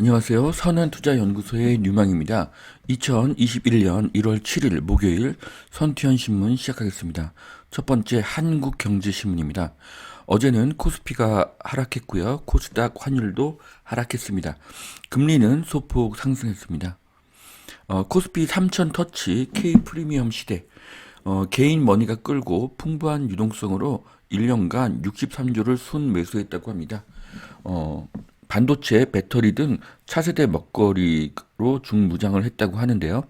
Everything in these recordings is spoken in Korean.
안녕하세요. 선한투자연구소의 뉴망입니다. 2021년 1월 7일 목요일 선투현신문 시작하겠습니다. 첫 번째 한국경제신문입니다. 어제는 코스피가 하락했고요. 코스닥 환율도 하락했습니다. 금리는 소폭 상승했습니다. 어, 코스피 3000 터치 K 프리미엄 시대 어, 개인 머니가 끌고 풍부한 유동성으로 1년간 63조를 순매수했다고 합니다. 어, 반도체, 배터리 등 차세대 먹거리로 중무장을 했다고 하는데요.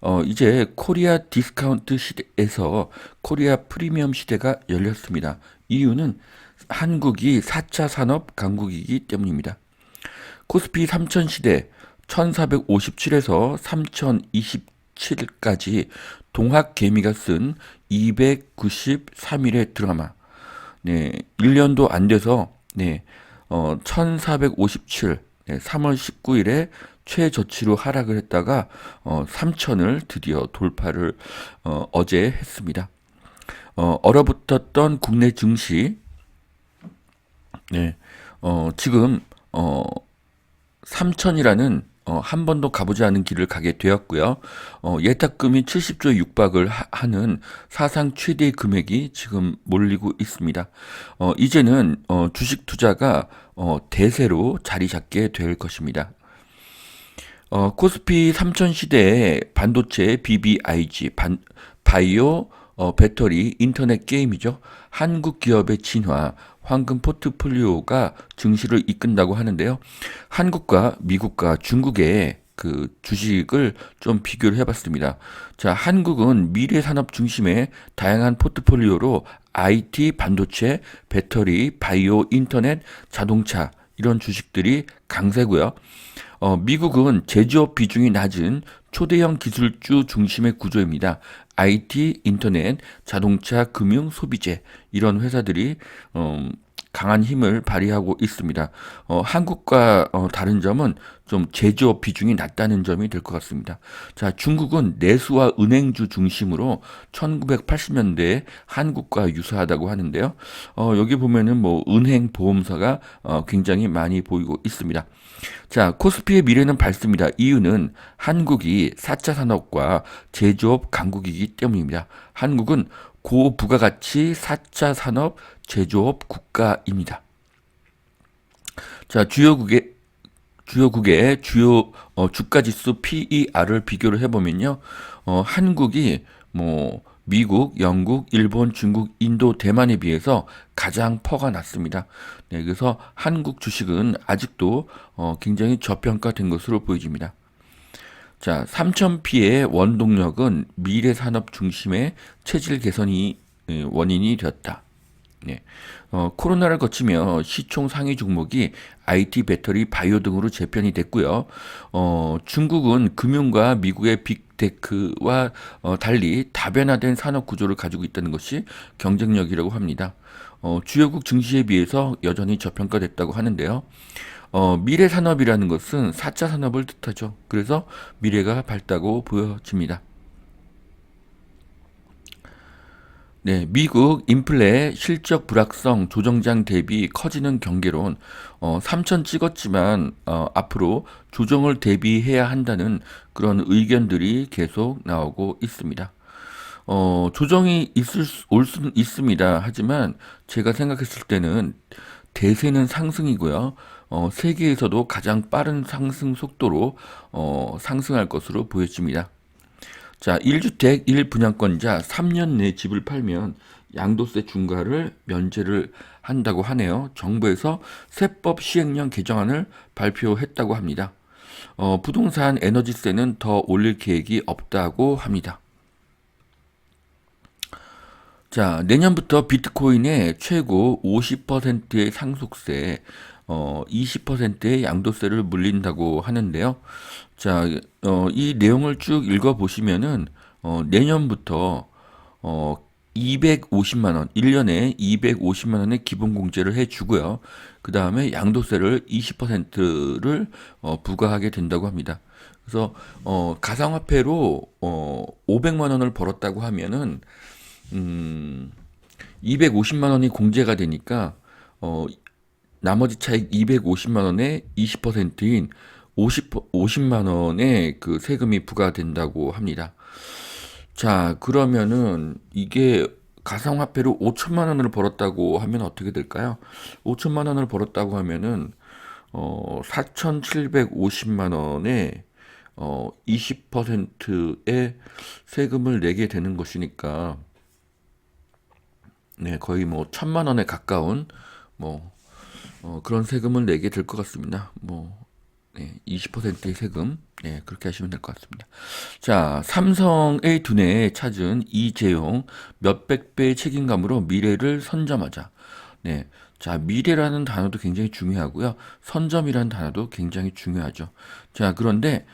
어, 이제 코리아 디스카운트 시대에서 코리아 프리미엄 시대가 열렸습니다. 이유는 한국이 4차 산업 강국이기 때문입니다. 코스피 3000 시대 1457에서 3027까지 동학 개미가 쓴 293일의 드라마. 네, 1년도 안 돼서 네, 어, 1457 네, 3월 19일에 최저치로 하락을 했다가 어, 3000을 드디어 돌파를 어, 어제 했습니다. 어, 얼어붙었던 국내 증시 네, 어, 지금 어, 3천이라는 어, 한 번도 가보지 않은 길을 가게 되었고요. 어, 예탁금이 70조 육박을 하- 하는 사상 최대의 금액이 지금 몰리고 있습니다. 어, 이제는 어, 주식 투자가 어, 대세로 자리 잡게 될 것입니다. 어, 코스피 3000 시대에 반도체, BBIG, 반, 바이오, 어, 배터리, 인터넷 게임이죠. 한국 기업의 진화, 황금 포트폴리오가 증시를 이끈다고 하는데요. 한국과 미국과 중국의 그 주식을 좀 비교를 해봤습니다. 자, 한국은 미래 산업 중심의 다양한 포트폴리오로 IT, 반도체, 배터리, 바이오, 인터넷, 자동차 이런 주식들이 강세고요. 어, 미국은 제조업 비중이 낮은 초대형 기술주 중심의 구조입니다. IT, 인터넷, 자동차, 금융, 소비재 이런 회사들이 어, 강한 힘을 발휘하고 있습니다. 어, 한국과 어, 다른 점은 좀 제조업 비중이 낮다는 점이 될 것 같습니다. 자, 중국은 내수와 은행주 중심으로 1980년대에 한국과 유사하다고 하는데요. 어, 여기 보면은 뭐 은행 보험사가 어, 굉장히 많이 보이고 있습니다. 자, 코스피의 미래는 밝습니다. 이유는 한국이 4차 산업과 제조업 강국이기 때문입니다. 한국은 고부가가치 4차 산업 제조업 국가입니다. 자, 주요국의 주요국의 주요 어, 주가 지수 PER을 비교를 해보면요, 어, 한국이 뭐 미국, 영국, 일본, 중국, 인도, 대만에 비해서 가장 퍼가 낮습니다. 네, 그래서 한국 주식은 아직도 어, 굉장히 저평가된 것으로 보여집니다. 자, 3000P의 원동력은 미래 산업 중심의 체질 개선이 예, 원인이 되었다. 네. 어, 코로나를 거치며 시총 상위 종목이 IT, 배터리, 바이오 등으로 재편이 됐고요. 어, 중국은 금융과 미국의 빅테크와 어, 달리 다변화된 산업 구조를 가지고 있다는 것이 경쟁력이라고 합니다. 어, 주요국 증시에 비해서 여전히 저평가됐다고 하는데요. 어, 미래 산업이라는 것은 4차 산업을 뜻하죠. 그래서 미래가 밝다고 보여집니다. 네, 미국 인플레 실적 불확성 조정장 대비 커지는 경계론 어, 3천 찍었지만 어, 앞으로 조정을 대비해야 한다는 그런 의견들이 계속 나오고 있습니다. 어, 조정이 있을 수, 올 수는 있습니다. 하지만 제가 생각했을 때는 대세는 상승이고요. 어, 세계에서도 가장 빠른 상승 속도로 어, 상승할 것으로 보여집니다. 자, 1주택 1분양권자 3년 내 집을 팔면 양도세 중과를 면제를 한다고 하네요. 정부에서 세법 시행령 개정안을 발표했다고 합니다. 어, 부동산 에너지세는 더 올릴 계획이 없다고 합니다. 자, 내년부터 비트코인의 최고 50%의 상속세, 어, 20%의 양도세를 물린다고 하는데요. 자, 어, 이 내용을 쭉 읽어보시면은, 어, 내년부터, 어, 250만 원, 1년에 250만 원의 기본 공제를 해주고요. 그 다음에 양도세를 20%를 어, 부과하게 된다고 합니다. 그래서 어, 가상화폐로 어, 500만 원을 벌었다고 하면은 음, 250만 원이 공제가 되니까 어, 나머지 차익 250만 원의 20%인 50, 50만 원의 그 세금이 부과된다고 합니다. 자, 그러면은 이게 가상화폐로 5천만 원을 벌었다고 하면 어떻게 될까요? 5천만 원을 벌었다고 하면은 어 4,750만 원에 어 20%의 세금을 내게 되는 것이니까 네, 거의 뭐 천만 원에 가까운 뭐 어, 그런 세금을 내게 될 것 같습니다. 뭐 네, 20%의 세금. 네, 그렇게 하시면 될 것 같습니다. 자, 삼성의 두뇌에 찾은 이재용 몇백 배의 책임감으로 미래를 선점하자. 네. 자, 미래라는 단어도 굉장히 중요하고요. 선점이라는 단어도 굉장히 중요하죠. 자, 그런데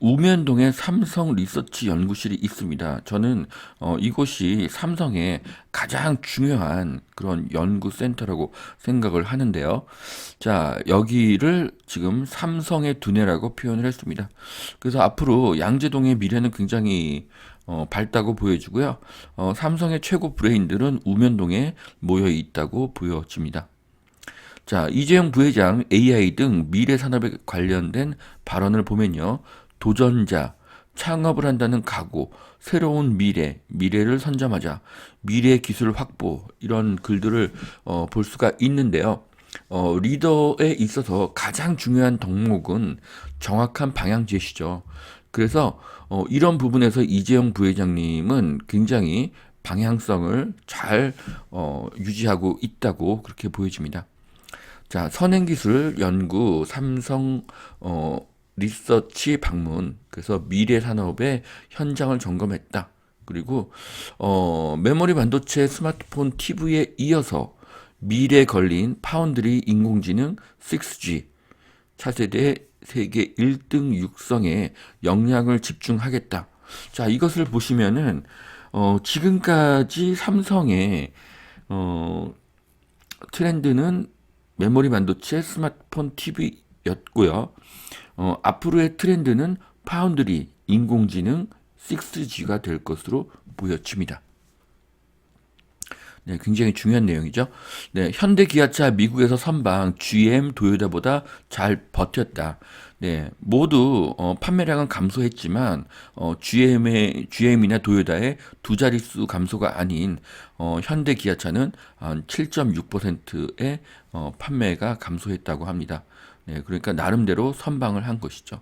우면동에 삼성 리서치 연구실이 있습니다. 저는 어, 이곳이 삼성의 가장 중요한 그런 연구 센터라고 생각을 하는데요. 자, 여기를 지금 삼성의 두뇌라고 표현을 했습니다. 그래서 앞으로 양재동의 미래는 굉장히 어, 밝다고 보여지고요. 어, 삼성의 최고 브레인들은 우면동에 모여 있다고 보여집니다. 자, 이재용 부회장 AI 등 미래 산업에 관련된 발언을 보면요. 도전자, 창업을 한다는 각오, 새로운 미래, 미래를 선점하자, 미래 기술 확보 이런 글들을 어, 볼 수가 있는데요. 어, 리더에 있어서 가장 중요한 덕목은 정확한 방향 제시죠. 그래서 어, 이런 부분에서 이재용 부회장님은 굉장히 방향성을 잘 어, 유지하고 있다고 그렇게 보여집니다. 자, 선행기술 연구 삼성 어, 리서치 방문 그래서 미래 산업의 현장을 점검했다. 그리고 어, 메모리 반도체 스마트폰 TV에 이어서 미래 걸린 파운드리 인공지능 6G 차세대 세계 1등 육성에 역량을 집중하겠다. 자, 이것을 보시면은 어, 지금까지 삼성의 어, 트렌드는 메모리 반도체 스마트폰 TV였고요. 어, 앞으로의 트렌드는 파운드리, 인공지능, 6G가 될 것으로 보여집니다. 네, 굉장히 중요한 내용이죠. 네, 현대 기아차 미국에서 선방 GM, 도요타보다 잘 버텼다. 네, 모두 어, 판매량은 감소했지만 어, GM의 GM이나 도요타의 두 자릿수 감소가 아닌 어, 현대 기아차는 한 7.6%의 어, 판매가 감소했다고 합니다. 네, 그러니까 나름대로 선방을 한 것이죠.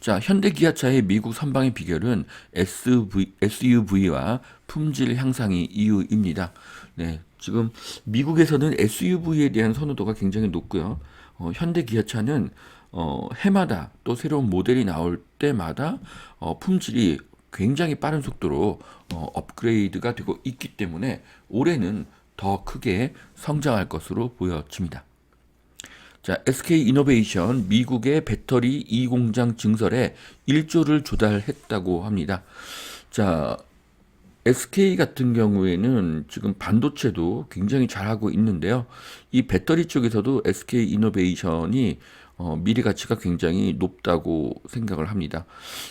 자, 현대 기아차의 미국 선방의 비결은 SV, SUV와 품질 향상이 이유입니다. 네, 지금 미국에서는 SUV에 대한 선호도가 굉장히 높고요. 어, 현대 기아차는 어, 해마다 또 새로운 모델이 나올 때마다 어, 품질이 굉장히 빠른 속도로 어, 업그레이드가 되고 있기 때문에 올해는 더 크게 성장할 것으로 보여집니다. 자, SK 이노베이션 미국의 배터리 이 공장 증설에 1조를 조달했다고 합니다. 자, SK 같은 경우에는 지금 반도체도 굉장히 잘하고 있는데요. 이 배터리 쪽에서도 SK 이노베이션이 어, 미래 가치가 굉장히 높다고 생각을 합니다.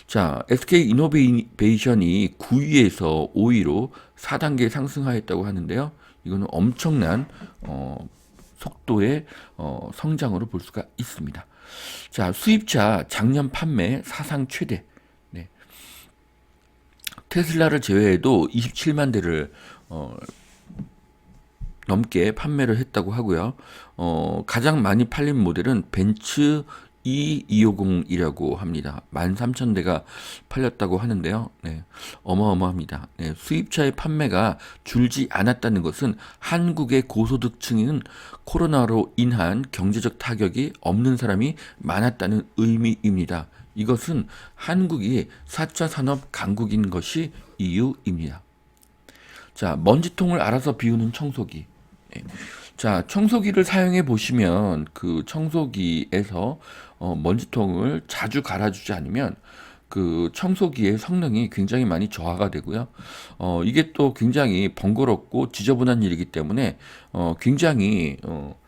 자, SK 이노베이션이 9위에서 5위로 4단계 상승하였다고 하는데요. 이거는 엄청난 어, 속도의 어, 성장으로 볼 수가 있습니다. 자, 수입차 작년 판매 사상 최대. 네. 테슬라를 제외해도 27만 대를 어, 넘게 판매를 했다고 하고요. 어, 가장 많이 팔린 모델은 벤츠 E250이라고 합니다. 13,000대가 팔렸다고 하는데요. 네, 어마어마합니다. 네, 수입차의 판매가 줄지 않았다는 것은 한국의 고소득층인 코로나로 인한 경제적 타격이 없는 사람이 많았다는 의미입니다. 이것은 한국이 4차 산업 강국인 것이 이유입니다. 자, 먼지통을 알아서 비우는 청소기. 네. 자, 청소기를 사용해 보시면 그 청소기에서 어, 먼지통을 자주 갈아주지 않으면 그 청소기의 성능이 굉장히 많이 저하가 되고요. 어, 이게 또 굉장히 번거롭고 지저분한 일이기 때문에 어, 굉장히 어,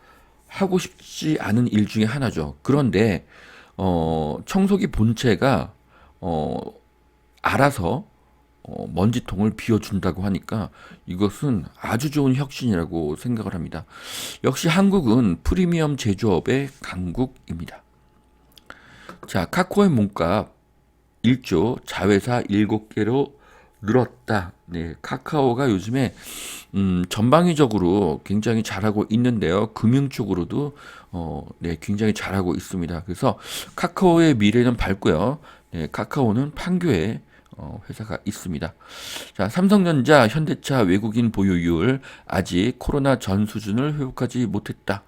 하고 싶지 않은 일 중에 하나죠. 그런데 어, 청소기 본체가 어, 알아서 어, 먼지통을 비워준다고 하니까 이것은 아주 좋은 혁신이라고 생각을 합니다. 역시 한국은 프리미엄 제조업의 강국입니다. 자, 카카오의 몸값 1조 자회사 7개로 늘었다. 네, 카카오가 요즘에 음, 전방위적으로 굉장히 잘하고 있는데요. 금융 쪽으로도 어, 네, 굉장히 잘하고 있습니다. 그래서 카카오의 미래는 밝고요. 네, 카카오는 판교에 어, 회사가 있습니다. 자, 삼성전자, 현대차 외국인 보유율 아직 코로나 전 수준을 회복하지 못했다.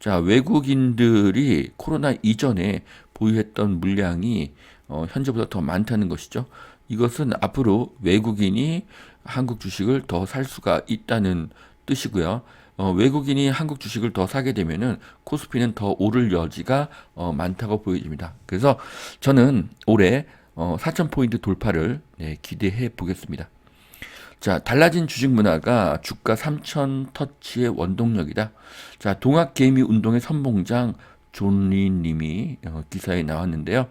자, 외국인들이 코로나 이전에 보유했던 물량이 어, 현재보다 더 많다는 것이죠. 이것은 앞으로 외국인이 한국 주식을 더 살 수가 있다는 뜻이고요. 어, 외국인이 한국 주식을 더 사게 되면은 코스피는 더 오를 여지가 어, 많다고 보여집니다. 그래서 저는 올해 어, 4,000포인트 돌파를 네, 기대해 보겠습니다. 자, 달라진 주식 문화가 주가 3,000 터치의 원동력이다. 자, 동학 개미 운동의 선봉장 존리 님이 어, 기사에 나왔는데요.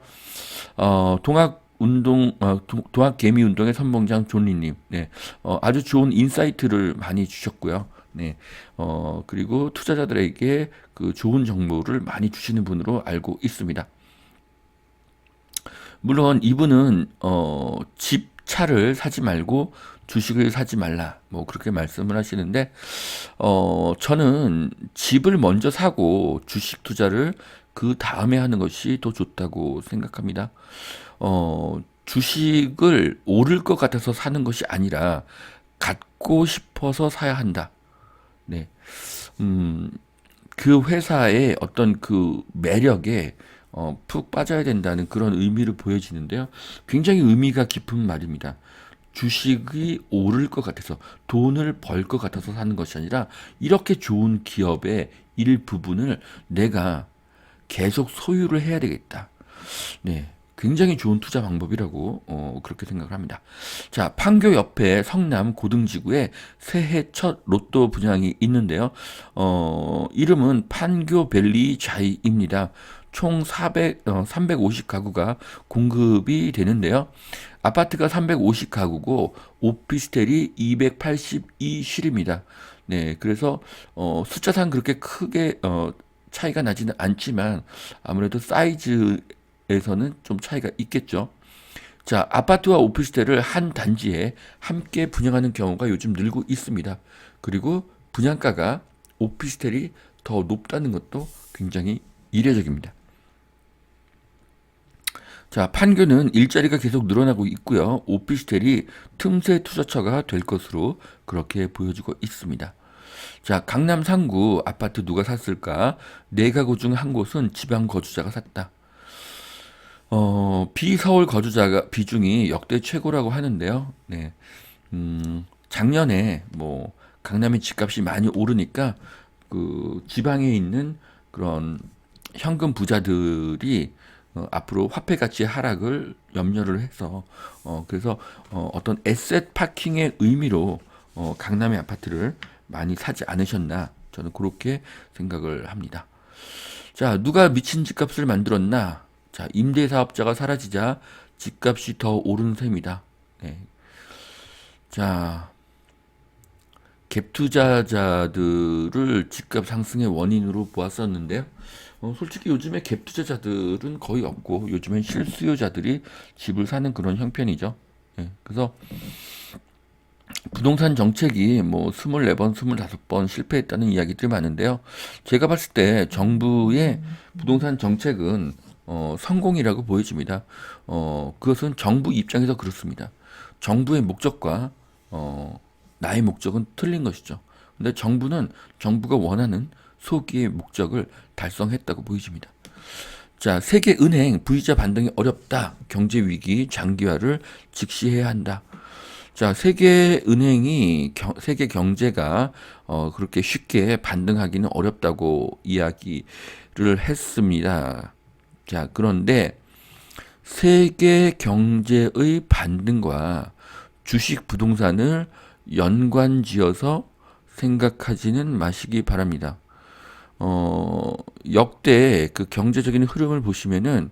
어, 동학 운동, 어, 도- 동학 개미 운동의 선봉장 존리 님. 네. 어, 아주 좋은 인사이트를 많이 주셨고요. 네. 어, 그리고 투자자들에게 그 좋은 정보를 많이 주시는 분으로 알고 있습니다. 물론 이분은 어, 집, 차를 사지 말고 주식을 사지 말라. 뭐 그렇게 말씀을 하시는데 어, 저는 집을 먼저 사고 주식 투자를 그 다음에 하는 것이 더 좋다고 생각합니다. 어, 주식을 오를 것 같아서 사는 것이 아니라 갖고 싶어서 사야 한다. 네. 음, 그 회사의 어떤 그 매력에 어, 푹 빠져야 된다는 그런 의미를 보여지는데요. 굉장히 의미가 깊은 말입니다. 주식이 오를 것 같아서 돈을 벌 것 같아서 사는 것이 아니라 이렇게 좋은 기업의 일부분을 내가 계속 소유를 해야 되겠다. 네. 굉장히 좋은 투자 방법이라고 어, 그렇게 생각을 합니다. 자, 판교 옆에 성남 고등지구에 새해 첫 로또 분양이 있는데요. 어, 이름은 판교밸리 좌이입니다. 총 400, 어, 350가구가 공급이 되는데요. 아파트가 350가구고 오피스텔이 282실입니다. 네, 그래서 어, 숫자상 그렇게 크게 어, 차이가 나지는 않지만 아무래도 사이즈에서는 좀 차이가 있겠죠. 자, 아파트와 오피스텔을 한 단지에 함께 분양하는 경우가 요즘 늘고 있습니다. 그리고 분양가가 오피스텔이 더 높다는 것도 굉장히 이례적입니다. 자, 판교는 일자리가 계속 늘어나고 있고요. 오피스텔이 틈새 투자처가 될 것으로 그렇게 보여지고 있습니다. 자, 강남 상구 아파트 누가 샀을까? 네 가구 중 한 곳은 지방 거주자가 샀다. 어, 비서울 거주자가 비중이 역대 최고라고 하는데요. 네. 음, 작년에 뭐 강남의 집값이 많이 오르니까 그 지방에 있는 그런 현금 부자들이 어, 앞으로 화폐 가치의 하락을 염려를 해서 어, 그래서 어, 어떤 에셋 파킹의 의미로 어, 강남의 아파트를 많이 사지 않으셨나 저는 그렇게 생각을 합니다. 자, 누가 미친 집값을 만들었나? 자, 임대 사업자가 사라지자 집값이 더 오른 셈이다. 네. 자, 갭 투자자들을 집값 상승의 원인으로 보았었는데요. 어, 솔직히 요즘에 갭 투자자들은 거의 없고 요즘엔 실수요자들이 집을 사는 그런 형편이죠. 예, 그래서 부동산 정책이 뭐 24번, 25번 실패했다는 이야기들이 많은데요. 제가 봤을 때 정부의 부동산 정책은 어, 성공이라고 보여집니다. 어, 그것은 정부 입장에서 그렇습니다. 정부의 목적과 어, 나의 목적은 틀린 것이죠. 근데 정부는 정부가 원하는 소기의 목적을 달성했다고 보여집니다. 자, 세계 은행 V자 반등이 어렵다. 경제 위기 장기화를 직시해야 한다. 자, 세계 은행이 겨- 세계 경제가 어, 그렇게 쉽게 반등하기는 어렵다고 이야기를 했습니다. 자, 그런데 세계 경제의 반등과 주식 부동산을 연관지어서 생각하지는 마시기 바랍니다. 어, 역대 그 경제적인 흐름을 보시면은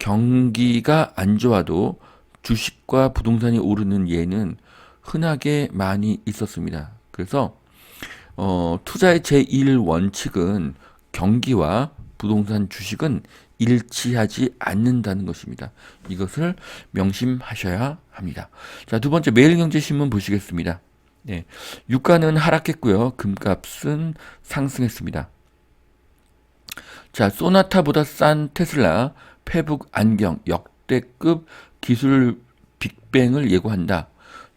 경기가 안 좋아도 주식과 부동산이 오르는 예는 흔하게 많이 있었습니다. 그래서 어, 투자의 제1 원칙은 경기와 부동산 주식은 일치하지 않는다는 것입니다. 이것을 명심하셔야 합니다. 자, 두 번째 매일경제신문 보시겠습니다. 네, 유가는 하락했고요. 금값은 상승했습니다. 자, 소나타보다 싼 테슬라, 페북 안경, 역대급 기술 빅뱅을 예고한다.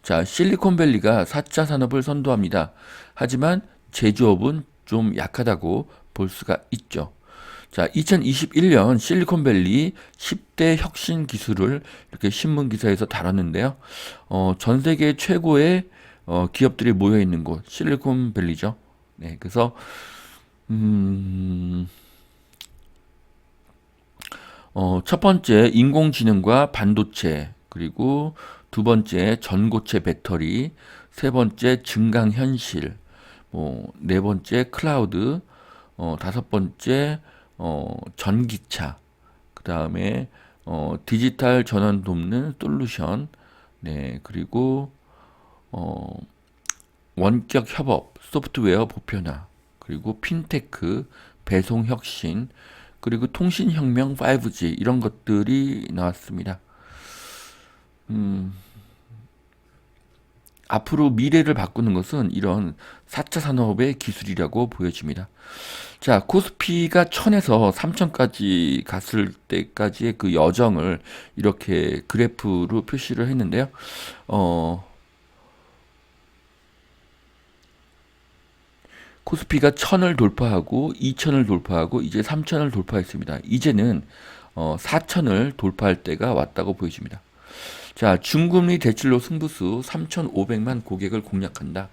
자, 실리콘밸리가 4차 산업을 선도합니다. 하지만 제조업은 좀 약하다고 볼 수가 있죠. 자, 2021년 실리콘밸리 10대 혁신 기술을 이렇게 신문 기사에서 다뤘는데요. 어, 전 세계 최고의 어, 기업들이 모여 있는 곳 실리콘밸리죠. 네, 그래서 음, 어, 첫 번째 인공지능과 반도체 그리고 두 번째 전고체 배터리, 세 번째 증강 현실, 뭐 네 번째 클라우드, 어, 다섯 번째 어, 전기차, 그 다음에 어, 디지털 전환 돕는 솔루션, 네 그리고 어, 원격 협업, 소프트웨어 보편화, 그리고 핀테크, 배송 혁신, 그리고 통신 혁명 5G 이런 것들이 나왔습니다. 음, 앞으로 미래를 바꾸는 것은 이런 4차 산업의 기술이라고 보여집니다. 자, 코스피가 1000에서 3000까지 갔을 때까지의 그 여정을 이렇게 그래프로 표시를 했는데요. 어, 코스피가 1000을 돌파하고 2000을 돌파하고 이제 3000을 돌파했습니다. 이제는 어, 4000을 돌파할 때가 왔다고 보여집니다. 자, 중금리 대출로 승부수 3,500만 고객을 공략한다.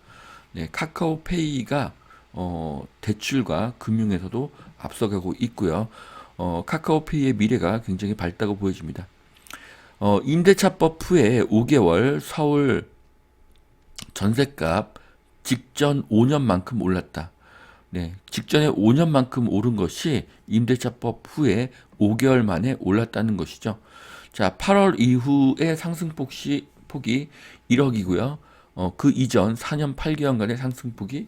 네, 카카오페이가 어, 대출과 금융에서도 앞서가고 있고요. 어, 카카오페이의 미래가 굉장히 밝다고 보여집니다. 어, 임대차법 후에 5개월 서울 전셋값 직전 5년만큼 올랐다. 네, 직전에 5년만큼 오른 것이 임대차법 후에 5개월 만에 올랐다는 것이죠. 자, 8월 이후의 상승폭이 폭이 1억이고요. 어, 그 이전 4년 8개월간의 상승폭이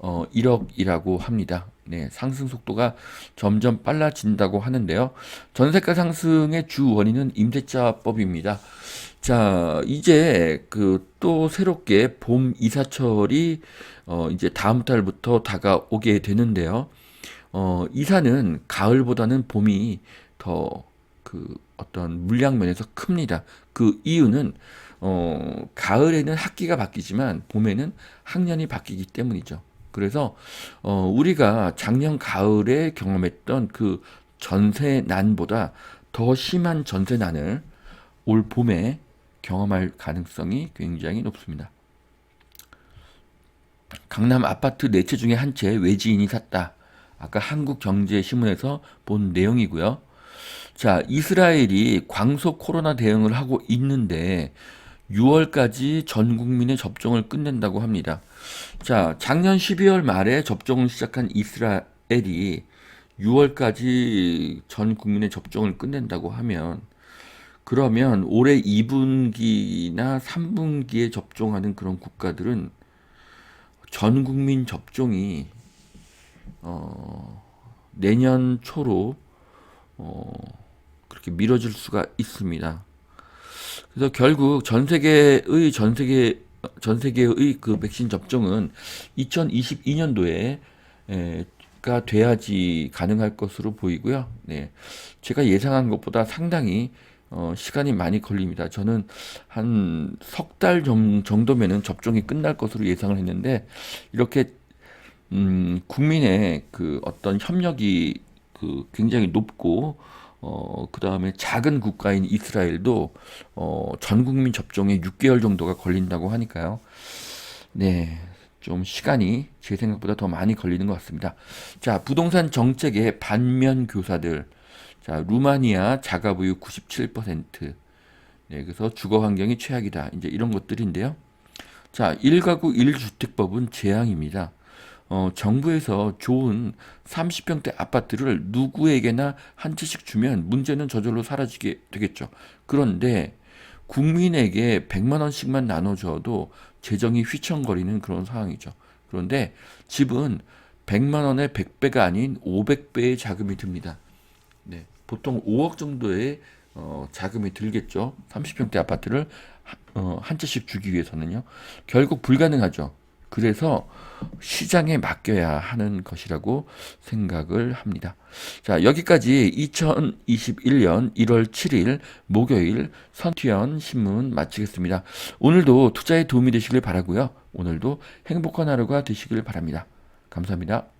어, 1억이라고 합니다. 네, 상승 속도가 점점 빨라진다고 하는데요. 전세가 상승의 주 원인은 임대차법입니다. 자, 이제 그 또 새롭게 봄 이사철이 어 이제 다음 달부터 다가오게 되는데요. 어 이사는 가을보다는 봄이 더 그 어떤 물량 면에서 큽니다. 그 이유는 어 가을에는 학기가 바뀌지만 봄에는 학년이 바뀌기 때문이죠. 그래서 어 우리가 작년 가을에 경험했던 그 전세난보다 더 심한 전세난을 올 봄에 경험할 가능성이 굉장히 높습니다. 강남 아파트 네채 중에 한 채 외지인이 샀다. 아까 한국경제신문에서 본 내용이고요. 자, 이스라엘이 광속 코로나 대응을 하고 있는데 6월까지 전 국민의 접종을 끝낸다고 합니다. 자, 작년 12월 말에 접종을 시작한 이스라엘이 6월까지 전 국민의 접종을 끝낸다고 하면 그러면 올해 2분기나 3분기에 접종하는 그런 국가들은 전 국민 접종이 어, 내년 초로 어, 그렇게 미뤄질 수가 있습니다. 그래서 결국 전 세계의 전 세계 전 세계의 그 백신 접종은 2022년도에 에, 가 돼야지 가능할 것으로 보이고요. 네. 제가 예상한 것보다 상당히 어, 시간이 많이 걸립니다. 저는 한 석 달 정도면은 접종이 끝날 것으로 예상을 했는데 이렇게 음, 국민의 그 어떤 협력이 그 굉장히 높고 어, 그 다음에 작은 국가인 이스라엘도 어, 전 국민 접종에 6개월 정도가 걸린다고 하니까요. 네. 좀 시간이 제 생각보다 더 많이 걸리는 것 같습니다. 자, 부동산 정책의 반면 교사들. 자, 루마니아 자가부유 97%. 네, 그래서 주거 환경이 최악이다. 이제 이런 것들인데요. 자, 1가구 1주택법은 재앙입니다. 어, 정부에서 좋은 30평대 아파트를 누구에게나 한 채씩 주면 문제는 저절로 사라지게 되겠죠. 그런데 국민에게 100만 원씩만 나눠줘도 재정이 휘청거리는 그런 상황이죠. 그런데 집은 100만 원의 100배가 아닌 500배의 자금이 듭니다. 네, 보통 5억 정도의 어, 자금이 들겠죠. 30평대 아파트를 한, 어, 한 채씩 주기 위해서는요. 결국 불가능하죠. 그래서 시장에 맡겨야 하는 것이라고 생각을 합니다. 자, 여기까지 2021년 1월 7일 목요일 선티연 신문 마치겠습니다. 오늘도 투자에 도움이 되시길 바라고요. 오늘도 행복한 하루가 되시길 바랍니다. 감사합니다.